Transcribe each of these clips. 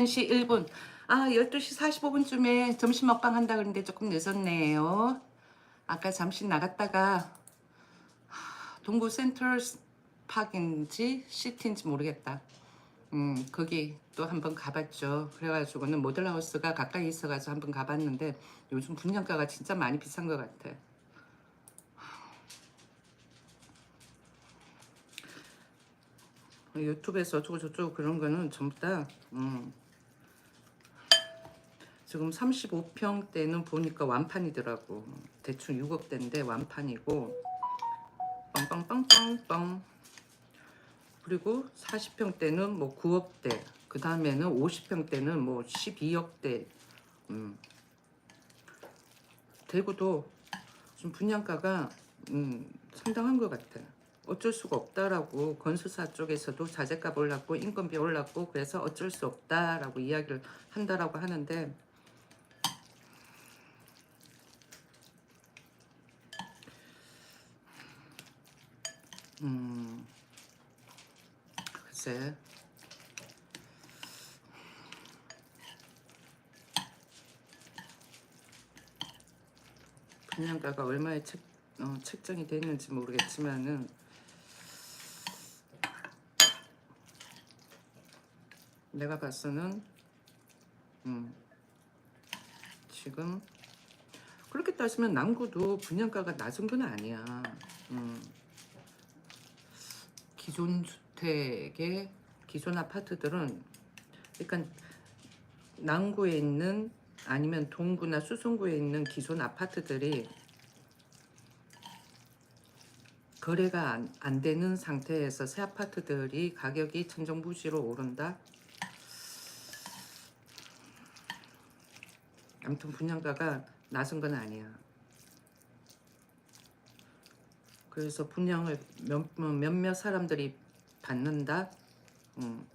1시 1분. 아, 12시 45분쯤에 점심 먹방 한다 그랬는데 조금 늦었네요. 아까 잠시 나갔다가 하, 동구 센트럴 파크인지 시티인지 모르겠다. 음, 거기 또 한번 가봤죠. 그래가지고는 모델하우스가 가까이 있어가지고 한번 가봤는데 요즘 분양가가 진짜 많이 비싼 것 같아. 유튜브에서 어쩌고 저쩌고 그런 거는 전부 다 음, 지금 35평대는 보니까 완판이더라고. 대충 6억대인데 완판이고 빵빵빵빵빵. 그리고 40평대는 뭐 9억대. 그 다음에는 50평대는 뭐 12억대. 음. 대구도 좀 분양가가 음, 상당한 것 같아. 어쩔 수가 없다라고 건설사 쪽에서도 자재값 올랐고 인건비 올랐고 그래서 어쩔 수 없다라고 이야기를 한다라고 하는데 음 글쎄 분양가가 얼마에 책, 어, 책정이 되는지 모르겠지만은 내가 봤서는 음, 지금 그렇게 따지면 남구도 분양가가 낮은 건 아니야. 음, 기존 주택의 기존 아파트들은 그러니까 남구에 있는 아니면 동구나 수성구에 있는 기존 아파트들이 거래가 안, 안 되는 상태에서 새 아파트들이 가격이 천정부지로 오른다. 아무튼 분양가가 낮은 건 아니야. 그래서 분양을 몇, 뭐 몇몇 사람들이 받는다. 음.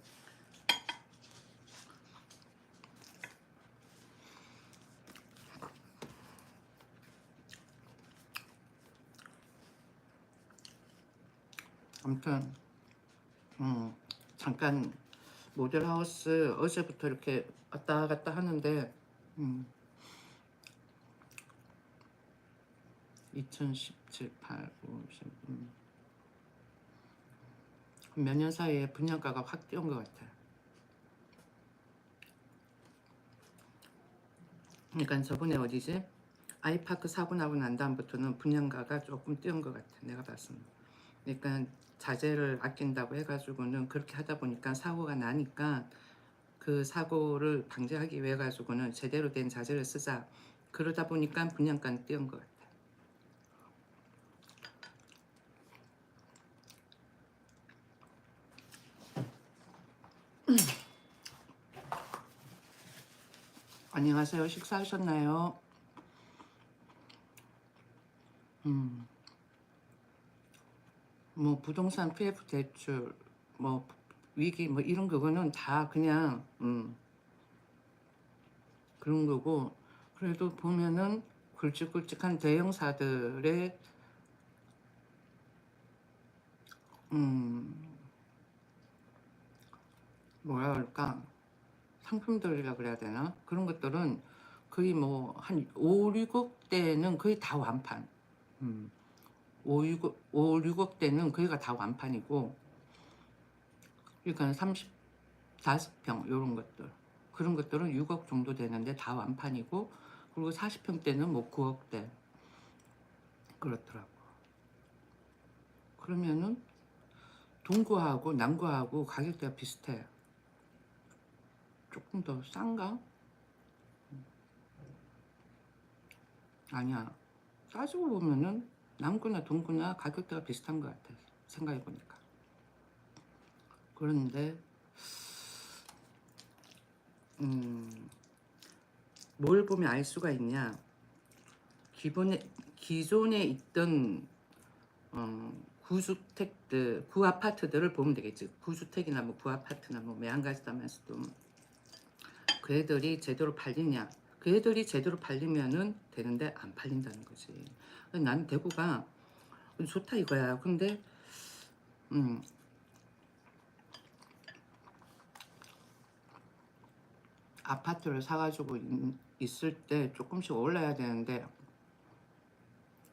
아무튼 음, 잠깐 모델하우스 어제부터 이렇게 왔다 갔다 하는데 음, 2017, 8, 9, 10, 음. 몇년 사이에 분양가가 확 뛰어온 것 같아. 그러니까 저번에 어디지? 아이파크 사고 나고 난 다음부터는 분양가가 조금 뛰어온 것 같아. 내가 때. 그러니까 자재를 아낀다고 해가지고는 그렇게 하다 보니까 사고가 나니까 그 사고를 방지하기 위해 가지고는 제대로 된 자재를 쓰자. 그러다 보니까 분양가는 뛰어온 것 같아. 안녕하세요. 식사하셨나요? 음. 뭐 부동산 PF 대출 뭐 위기 뭐 이런 그거는 다 그냥 음 그런 거고 그래도 보면은 굵직굵직한 대형사들의 음 뭐라 그럴까 상품들이라 그래야 되나? 그런 것들은 거의 뭐 한 5, 6억대는 거의 다 완판. 음. 5, 6억, 5, 6억대는 거기가 다 완판이고 그러니까 34평 이런 것들. 그런 것들은 6억 정도 되는데 다 완판이고 그리고 40평대는 뭐 9억대. 그렇더라고. 그러면은 동구하고 남구하고 가격대가 비슷해 조금 더 싼가? 아니야. 따지고 보면은 남구나 동구나 가격대가 비슷한 것 같아 생각해 보니까. 그런데 음, 뭘 보면 알 수가 있냐. 기본에 기존에 있던 어, 구주택들 구아파트들을 보면 되겠지. 구주택이나 뭐 구아파트나 뭐 매한가지다면서도 그 애들이 제대로 팔리냐 그 애들이 제대로 팔리면은 되는데 안 팔린다는 거지 난 대구가 좋다 이거야. 근데 음 아파트를 사가지고 있- 있을 때 조금씩 올라야 되는데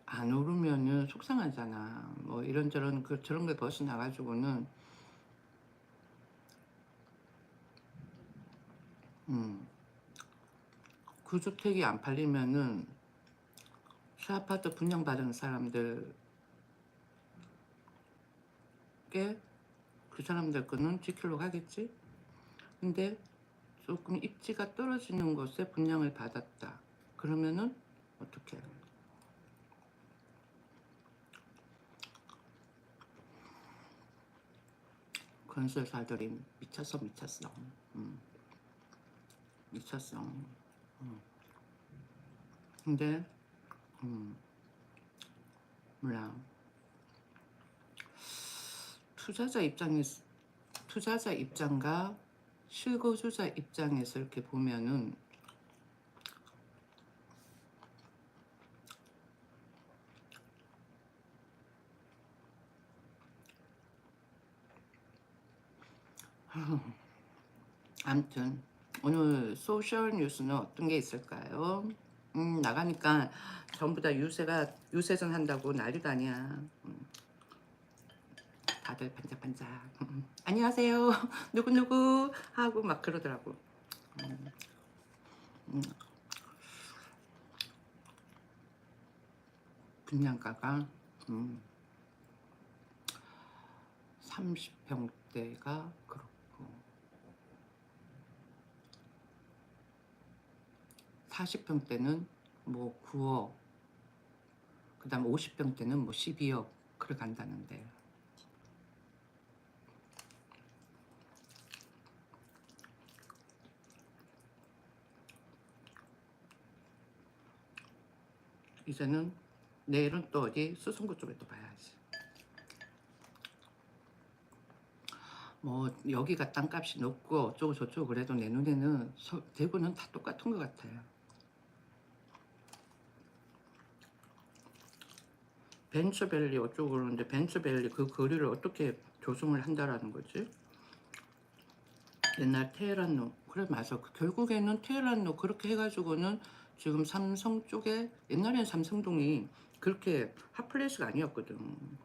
안 오르면은 속상하잖아. 뭐 이런저런 그 저런 게 벗어나가지고는 음, 그 주택이 안 팔리면은 새 아파트 분양받은 사람들께 그 사람들 거는 지키려고 하겠지. 근데 조금 입지가 떨어지는 곳에 분양을 받았다. 그러면은 어떻게? 건설사들이 미쳤어 미쳤어. 음. 미쳤어. 음. 근데 음. 몰라. 투자자 입장에 투자자 입장과 실거주자 입장에서 이렇게 보면은 아무튼 오늘 소셜 뉴스는 어떤 게 있을까요? 음, 나가니까 전부 다 유세가 유세전 한다고 난리도 아니야. 음, 다들 반짝반짝. 음, 안녕하세요. 누구 누구 하고 막 그러더라고. 음, 음. 분양가가 음, 30평대가 그렇고 40평대는 뭐 9억 그 다음 50평대는 뭐 12억 그래 간다는데. 이제는 내일은 또 어디 수성구 쪽에 또 봐야지. 뭐 여기가 땅값이 높고 어쩌고 저쩌고 그래도 내 눈에는 서- 대구는 다 똑같은 것 같아요 벤처밸리 어쩌고 그러는데 벤처밸리 그 거리를 어떻게 조성을 한다라는 거지? 옛날 테헤란로 그래 맞아 그 결국에는 테헤란로 그렇게 해가지고는 지금 삼성 쪽에 옛날엔 삼성동이 그렇게 핫플레이스가 아니었거든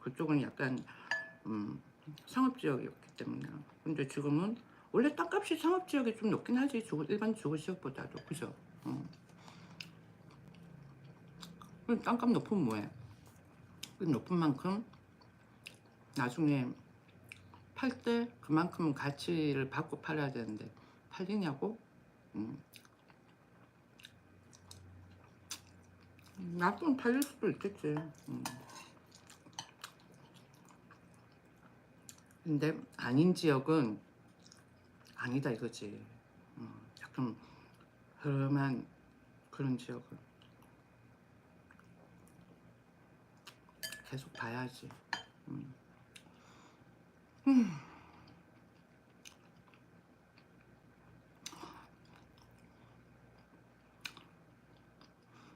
그쪽은 약간 음, 상업지역이었기 때문에 근데 지금은 원래 땅값이 상업지역이 좀 높긴 하지 주거, 일반 주거지역보다도 그죠? 음. 그럼 땅값 높으면 뭐해? 그 높은 만큼 나중에 팔 때 그만큼 가치를 받고 팔아야 되는데 팔리냐고? 음. 나중에 팔릴 수도 있겠지. 음. 근데 아닌 지역은 아니다 이거지. 음, 약간 험한 그런 지역은 계속 봐야지. 음.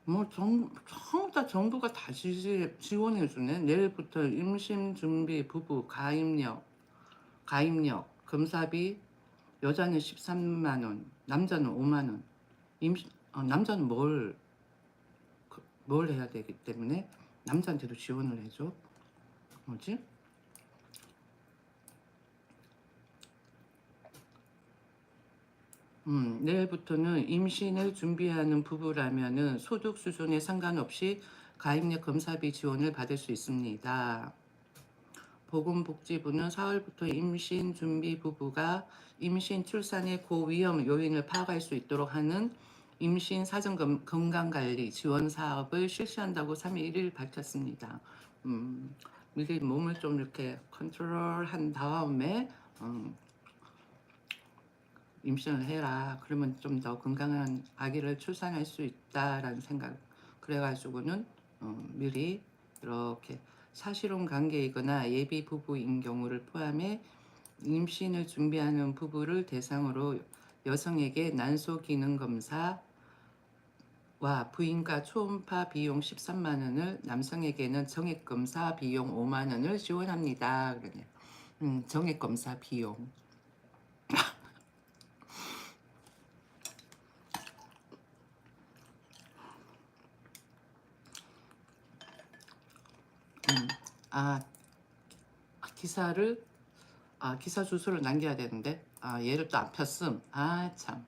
뭐 정, 전부 다 정부가 다 지, 지원해 주네. 내일부터 임신 준비 부부 가입력, 가입력, 검사비 여자는 13만 원, 남자는 5만 원. 임신 어, 남자는 뭘, 그, 뭘 해야 되기 때문에 남자한테도 지원을 해줘. 뭐지? 음, 내일부터는 임신을 준비하는 부부라면은 소득 수준에 상관없이 가입력 검사비 지원을 받을 수 있습니다. 보건복지부는 4월부터 임신 준비 부부가 임신 출산의 고위험 요인을 파악할 수 있도록 하는 임신 사전 건- 건강관리 지원 사업을 실시한다고 3일 1일 밝혔습니다. 음, 미리 몸을 좀 이렇게 컨트롤한 다음에 음, 임신을 해라. 그러면 좀 더 건강한 아기를 출산할 수 있다라는 생각. 그래가지고는 어, 미리 이렇게 사실혼 관계이거나 예비 부부인 경우를 포함해 임신을 준비하는 부부를 대상으로 여성에게 난소 기능 검사 와 부인과 초음파 비용 13만 원을 남성에게는 정액 검사 비용 5만 원을 지원합니다. 그러네. 음, 정액 검사 비용. 음, 아, 아 기사를 아 기사 주소를 남겨야 되는데 아 얘를 또 안 폈음. 아 참.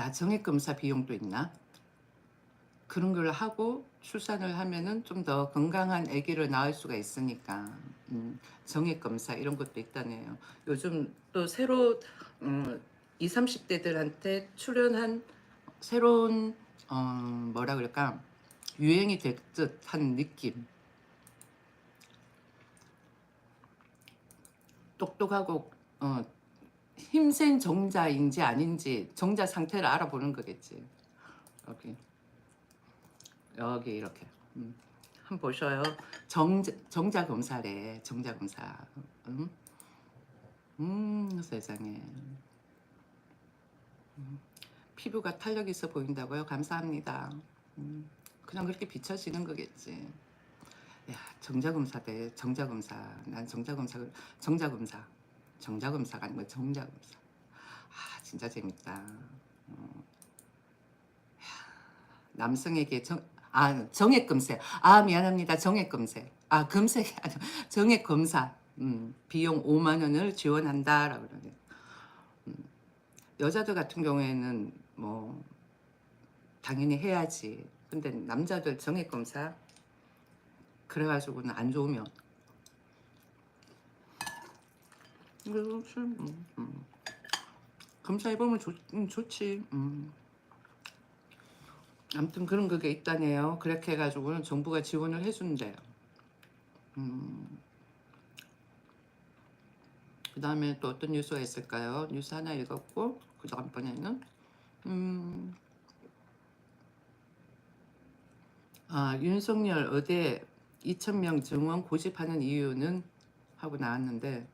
야 정액 검사 비용도 있나? 그런 걸 하고 출산을 하면은 좀 더 건강한 아기를 낳을 수가 있으니까. 음, 정액 검사 이런 것도 있다네요. 요즘 또 새로 음, 20, 30대들한테 출연한 새로운 어, 뭐라 그럴까? 유행이 될 듯한 느낌. 똑똑하고 어, 힘센 정자인지 아닌지 정자 상태를 알아보는 거겠지. 여기 여기 이렇게 음. 한번 보셔요. 정자, 정자 검사래. 정자 검사. 음, 음 세상에. 음, 피부가 탄력 있어 보인다고요? 감사합니다. 음, 그냥 그렇게 비춰지는 거겠지. 야, 정자 검사대 정자 검사. 난 정자 검사 정자 검사 정자검사가 아니고 정자검사. 아 진짜 재밌다. 어. 야, 남성에게 정, 아 정액검색. 아 미안합니다. 정액검색. 아 검색이 아니고 정액 검사. 음, 비용 5만 원을 지원한다라고 그러네. 음, 여자들 같은 경우에는 뭐 당연히 해야지. 근데 남자들 정액 검사 그래가지고는 안 좋으면 그렇지 음, 음. 검사 해보면 좋, 음, 좋지 음. 아무튼 그런 그게 있다네요 그렇게 해가지고는 정부가 지원을 해준대요 음. 그 다음에 또 어떤 뉴스가 있을까요 뉴스 하나 읽었고 그 다음번에는 음. 아 윤석열 어제 2,000명 정원 고집하는 이유는 하고 나왔는데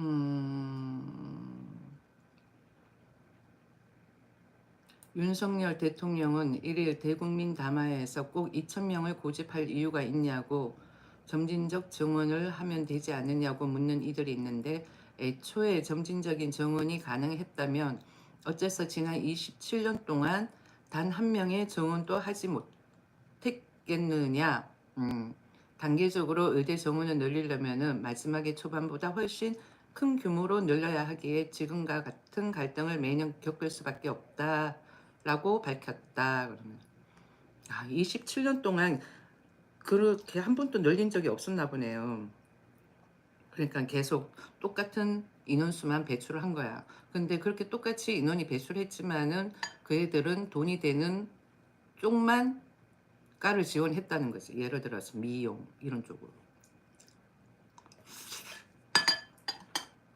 음, 윤석열 대통령은 1일 대국민 담화에서 꼭 2,000명을 고집할 이유가 있냐고 점진적 정원을 하면 되지 않느냐고 묻는 이들이 있는데 애초에 점진적인 정원이 가능했다면 어째서 지난 27년 동안 단 한 명의 정원도 하지 못했겠느냐. 음, 단계적으로 의대 정원을 늘리려면 마지막에 초반보다 훨씬 큰 규모로 늘려야 하기에 지금과 같은 갈등을 매년 겪을 수밖에 없다라고 밝혔다. 그러면 아, 27년 동안 그렇게 한 번도 늘린 적이 없었나 보네요. 그러니까 계속 똑같은 인원수만 배출을 한 거야. 근데 그렇게 똑같이 인원이 배출했지만은 그 애들은 돈이 되는 쪽만 과를 지원했다는 거지. 예를 들어서 미용 이런 쪽으로.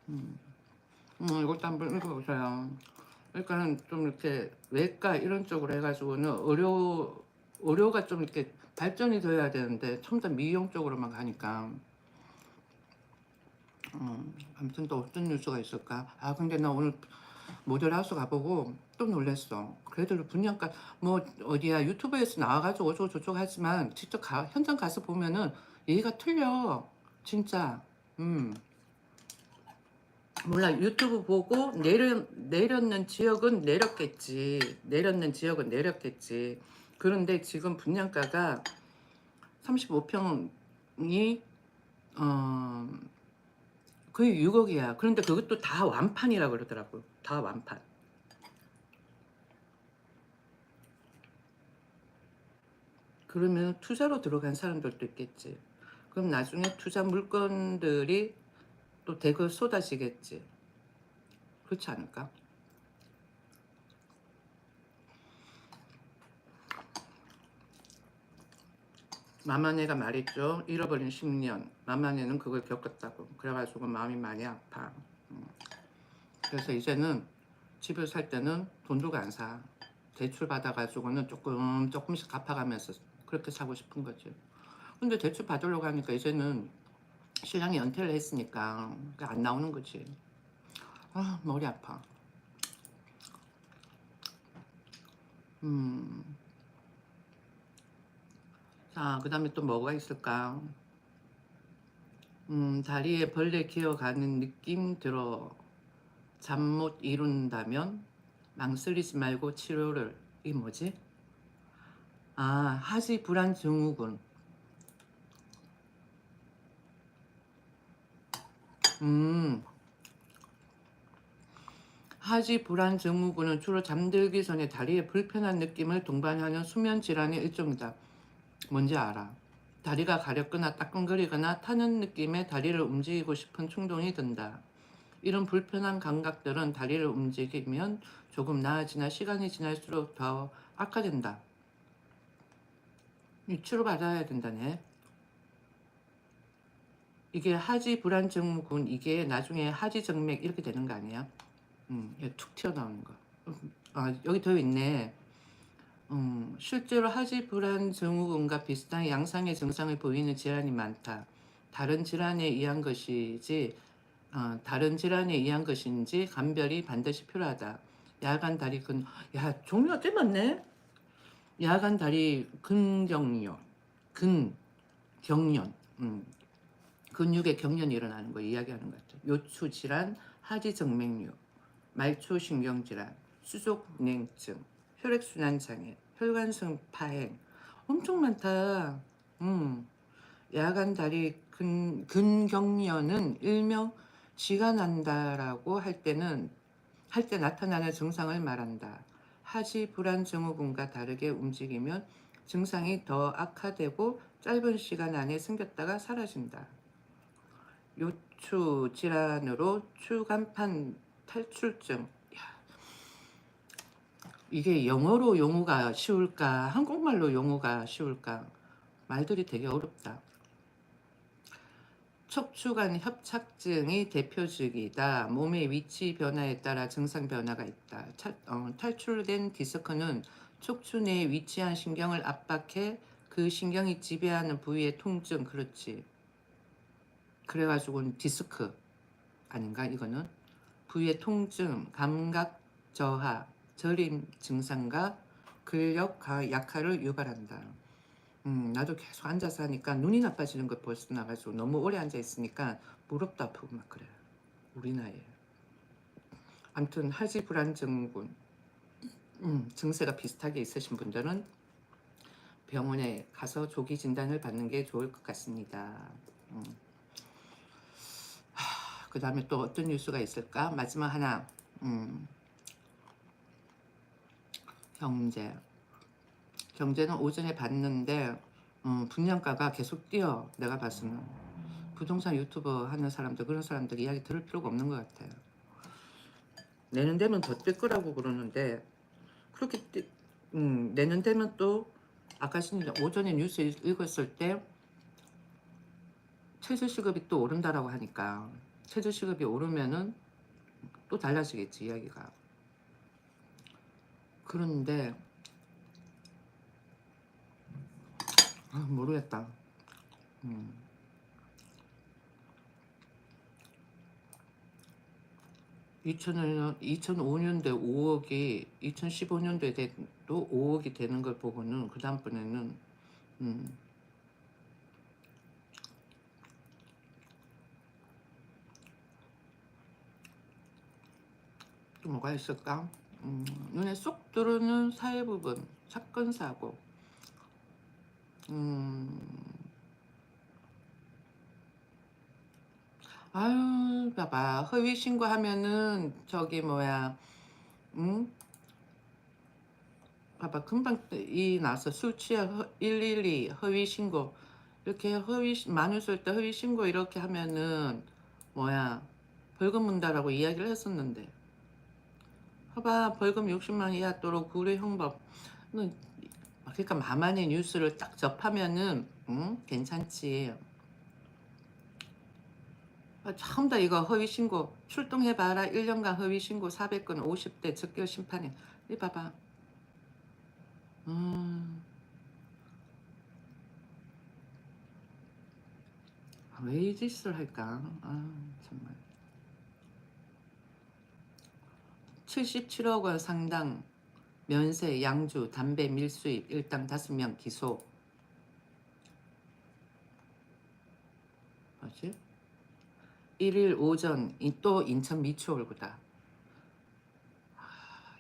음, 음 이것도 한번 읽어보세요. 그러니까는 좀 이렇게 외과 이런 쪽으로 해가지고는 의료 의료가 좀 이렇게 발전이 돼야 되는데 첨다 미용 쪽으로만 가니까. 음, 아무튼 또 어떤 뉴스가 있을까? 아 근데 나 오늘 모델하우스 가보고 또 놀랬어. 그래도 분양가 뭐 어디야 유튜브에서 나와가지고 어쩌고 저쩌고 하지만 직접 가, 현장 가서 보면은 얘가 틀려. 진짜. 음. 몰라 유튜브 보고 내려, 내렸는 지역은 내렸겠지. 내렸는 지역은 내렸겠지. 그런데 지금 분양가가 35평이 어 거의 6억이야. 그런데 그것도 다 완판이라 그러더라고요. 다 완판. 그러면 투자로 들어간 사람들도 있겠지. 그럼 나중에 투자 물건들이 또 대거 쏟아지겠지. 그렇지 않을까? 마마네가 말했죠. 잃어버린 10년. 마마네는 그걸 겪었다고. 그래가지고 마음이 많이 아파. 음. 그래서 이제는 집을 살 때는 돈 주고 안 사. 대출 받아가지고는 조금 조금씩 갚아가면서 그렇게 사고 싶은 거지. 근데 대출 받으려고 하니까 이제는 신랑이 연퇴를 했으니까 안 나오는 거지. 아 머리 아파. 음. 자, 그 다음에 또 뭐가 있을까? 음, 다리에 벌레 기어가는 느낌 들어. 잠 못 이룬다면 망설이지 말고 치료를. 이 뭐지? 아 하지 불안 증후군. 음. 하지 불안 증후군은 주로 잠들기 전에 다리에 불편한 느낌을 동반하는 수면 질환의 일종이다. 뭔지 알아. 다리가 가렵거나 따끔거리거나 타는 느낌에 다리를 움직이고 싶은 충동이 든다. 이런 불편한 감각들은 다리를 움직이면 조금 나아지나 시간이 지날수록 더 악화된다. 이 치료받아야 된다네. 이게 하지 불안 증후군 이게 나중에 하지 정맥 이렇게 되는 거 아니야? 음, 툭 튀어나오는 거. 음, 아, 여기 더 있네. 음, 실제로 하지 불안 증후군과 비슷한 양상의 증상을 보이는 질환이 많다. 다른 질환에 의한 것이지, 어, 다른 질환에 의한 것인지 감별이 반드시 필요하다. 야간 다리 근, 야 종류가 꽤 많네. 야간 다리 근경련, 근경련, 음, 근육의 경련이 일어나는 거 이야기하는 것 같아요. 요추 질환, 하지 정맥류, 말초 신경 질환, 수족 냉증, 혈액 순환 장애, 혈관성 파행, 엄청 많다. 음, 야간 다리 근, 근경련은 일명 쥐가 난다라고 할 때는 할 때 나타나는 증상을 말한다. 하지 불안 증후군과 다르게 움직이면 증상이 더 악화되고 짧은 시간 안에 생겼다가 사라진다. 요추 질환으로 추간판 탈출증. 야, 이게 영어로 용어가 쉬울까? 한국말로 용어가 쉬울까? 말들이 되게 어렵다. 척추관 협착증이 대표적이다. 몸의 위치 변화에 따라 증상 변화가 있다. 탈, 어, 탈출된 디스크는 척추 내에 위치한 신경을 압박해 그 신경이 지배하는 부위의 통증, 그렇지. 그래가지고 디스크 아닌가 이거는 부위의 통증, 감각 저하, 저림 증상과 근력 가- 약화를 유발한다. 음, 나도 계속 앉아서 하니까 눈이 나빠지는 것 벌써 나가지고 너무 오래 앉아 있으니까 무릎도 아프고 막 그래. 우리 나이에. 아무튼 하지 불안 증후군 음, 증세가 비슷하게 있으신 분들은 병원에 가서 조기 진단을 받는 게 좋을 것 같습니다. 음. 그 다음에 또 어떤 뉴스가 있을까? 마지막 하나. 음. 경제. 경제는 오전에 봤는데 음, 분양가가 계속 뛰어. 내가 봤으면 부동산 유튜버 하는 사람들 그런 사람들 이야기 들을 필요가 없는 것 같아요. 내년 되면 더 뛸 거라고 그러는데 그렇게 뛰, 음, 내년 되면 또 아까 신 오전에 뉴스 읽- 읽었을 때 최저 시급이 또 오른다라고 하니까 최저 시급이 오르면은 또 달라지겠지 이야기가. 그런데 아, 모르겠다. 음. (2005년) 2005년도에 5억이 2015년도에 또 5억이 되는 걸 보고는 그 다음번에는 음, 또 뭐가 있을까? 음, 눈에 쏙 들어오는 사회 부분, 사건 사고. 음, 아유, 봐봐. 허위 신고하면은 저기 뭐야, 응? 봐봐. 금방 이 나서 술 취해 112 허위 신고 이렇게 허위 쓸때 허위 신고 이렇게 하면은 뭐야 벌금 문다라고 이야기를 했었는데. 봐봐 벌금 60만 원 이하도록 구류 형법. 는 그러니까 마만의 뉴스를 딱 접하면은 응? 괜찮지. 아, 전부 다 이거 허위 신고 출동해 봐라. 1년간 허위 신고 400건 50대 적결 심판에. 이 봐봐. 음. 아, 왜이 짓을 할까? 아 정말 77억 원 상당 면세, 양주, 담배 밀수입 일당 5명 기소. 뭐지? 1일 오전 이- 또 인천 미추홀구다. 아,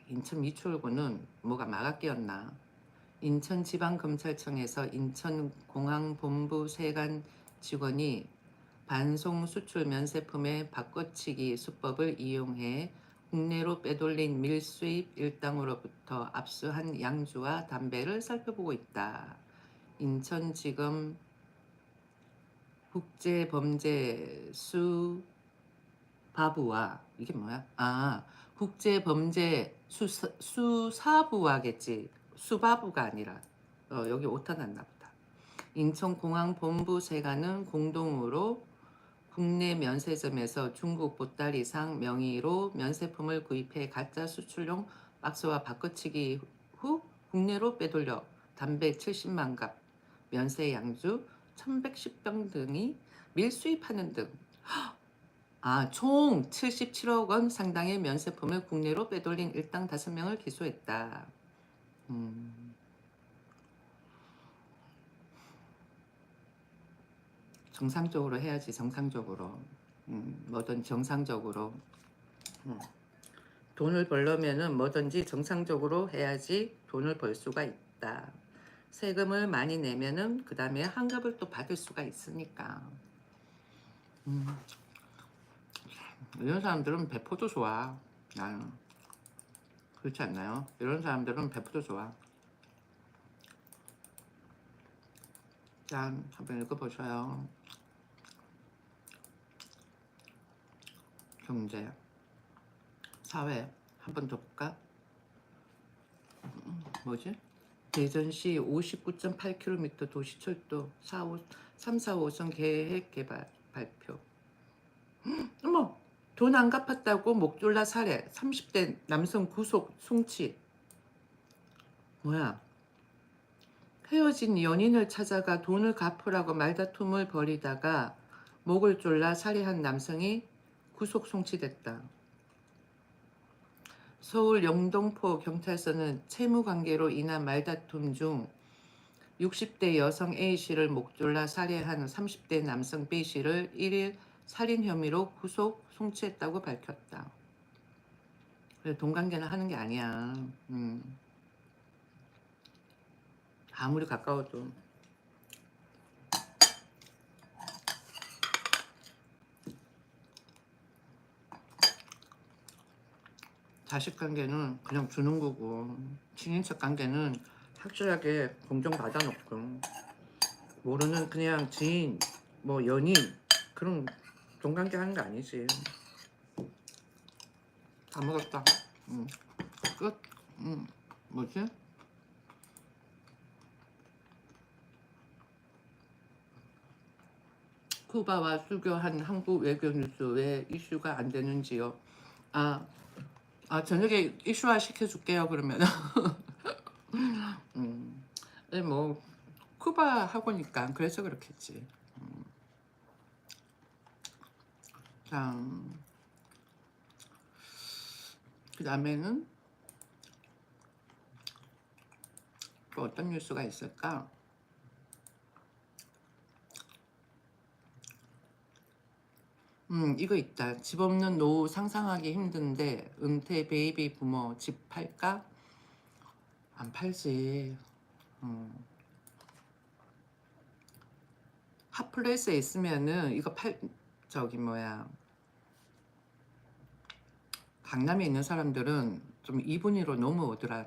인천 미추홀구는 뭐가 끼었나? 인천지방검찰청에서 인천공항본부 세관 직원이 반송 수출 면세품의 바꿔치기 수법을 이용해 국내로 빼돌린 밀수입 일당으로부터 압수한 양주와 담배를 살펴보고 있다. 인천지검 국제범죄수 바부와 이게 뭐야? 아 국제범죄 수사, 수사부와겠지. 수바부가 아니라 어, 여기 오타 났나 보다. 인천공항본부 세관은 공동으로 국내 면세점에서 중국 보따리 상 명의로 면세품을 구입해 가짜 수출용 박스와 바꿔치기 후 국내로 빼돌려 담배 70만 갑, 면세 양주 1110병 등이 밀수입하는 등 아, 총 77억 원 상당의 면세품을 국내로 빼돌린 일당 5명을 기소했다. 음. 정상적으로 해야지 정상적으로 음, 뭐든 정상적으로 음. 돈을 벌려면은 뭐든지 정상적으로 해야지 돈을 벌 수가 있다. 세금을 많이 내면은 그 다음에 환급을 또 받을 수가 있으니까. 음. 이런 사람들은 배포도 좋아. 나는 그렇지 않나요? 이런 사람들은 배포도 좋아. 자, 한번 읽어보셔요. 경제, 사회 한번 더 볼까? 음, 뭐지? 대전시 59.8km 도시철도 4, 5, 3, 4, 5선 계획 개발 발표. 음, 어머, 돈 안 갚았다고 목졸라 살해. 30대 남성 구속 송치. 뭐야? 헤어진 연인을 찾아가 돈을 갚으라고 말다툼을 벌이다가 목을 졸라 살해한 남성이 구속 송치됐다. 서울 영동포 경찰서는 채무 관계로 인한 말다툼 중 60대 여성 A씨를 목졸라 살해한 30대 남성 B씨를 1일 살인 혐의로 구속 송치했다고 밝혔다. 그래, 돈 관계는 하는 게 아니야. 음. 아무리 가까워도 자식 관계는 그냥 주는 거고 친인척 관계는 확실하게 공정받아 놓고 모르는 그냥 지인 뭐 연인 그런 돈 관계 하는 거 아니지 다 먹었다 음. 끝 음. 뭐지? 쿠바와 수교한 한국 외교 뉴스 왜 이슈가 안 되는지요? 아, 아 저녁에 이슈화 시켜줄게요 그러면. 음, 네, 뭐 쿠바 하고니까 그래서 그렇겠지. 음. 자, 그 다음에는 또 어떤 뉴스가 있을까? 음, 이거 있다. 집 없는 노후 상상하기 힘든데 은퇴 베이비 부모 집 팔까? 안 팔지. 음. 핫플레이스에 있으면은 이거 팔 저기 뭐야 강남에 있는 사람들은 좀 2분위로 넘어오더라.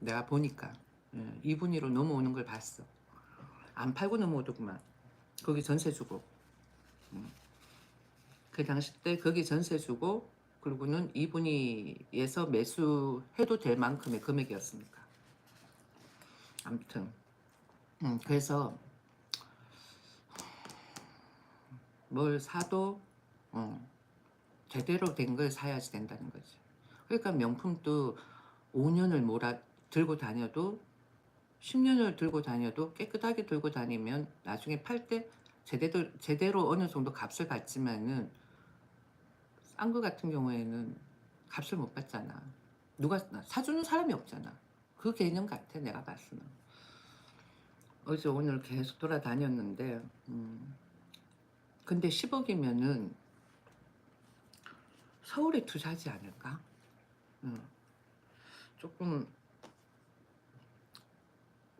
내가 보니까 예, 2분위로 넘어오는 걸 봤어. 안 팔고 넘어오더구만. 거기 전세 주고. 음. 그 당시 때 거기 전세 주고 그리고는 이분이에서 매수해도 될 만큼의 금액이었으니까. 아무튼 음, 그래서 뭘 사도 어, 제대로 된 걸 사야지 된다는 거지. 그러니까 명품도 5년을 몰아 들고 다녀도 10년을 들고 다녀도 깨끗하게 들고 다니면 나중에 팔 때 제대로 제대로 어느 정도 값을 받지만은 싼거 같은 경우에는 값을 못 받잖아. 누가 사주는 사람이 없잖아. 그 개념 같아 내가 봤으면. 어제 오늘 계속 돌아다녔는데, 음, 근데 10억이면은 서울에 투자하지 않을까? 음, 조금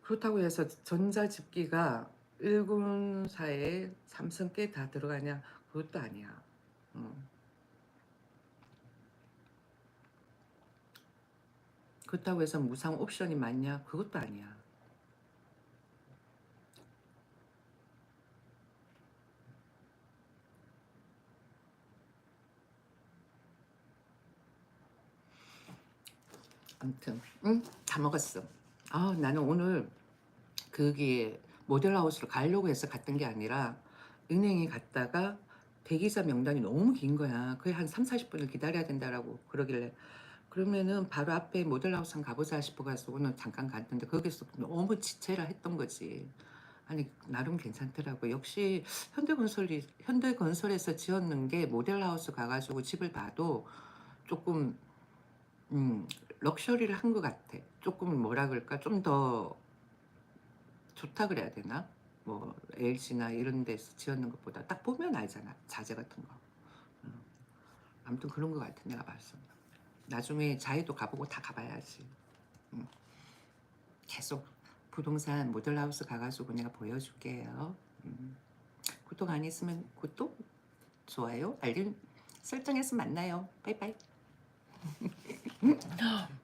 그렇다고 해서 전자집기가 1군사에 삼성 게다 들어가냐? 그것도 아니야. 음. 그렇다고 해서 무상 옵션이 많냐? 그것도 아니야. 아무튼 응? 다 먹었어. 아 나는 오늘 거기에 모델하우스로 가려고 해서 갔던 게 아니라 은행에 갔다가 대기자 명단이 너무 긴 거야. 거의 한 3, 40분을 기다려야 된다라고 그러길래 그러면은 바로 앞에 모델하우스 한 가보자 싶어 가지고 오늘 잠깐 갔는데 거기서 너무 지체라 했던 거지. 아니 나름 괜찮더라고. 역시 현대건설이 현대건설에서 지었는 게 모델하우스 가가지고 집을 봐도 조금 음, 럭셔리를 한 것 같아. 조금 뭐라 그럴까 좀 더 좋다 그래야 되나? 뭐 LG나 이런 데서 지었는 것보다 딱 보면 알잖아 자재 같은 거. 음. 아무튼 그런 것 같아 내가 봤어. 나중에 자이도 가보고 다 가봐야지. 음. 계속 부동산 모델하우스 가가지고 내가 보여줄게요. 음. 구독 안 했으면 구독, 좋아요, 알림 설정해서 만나요. 바이바이.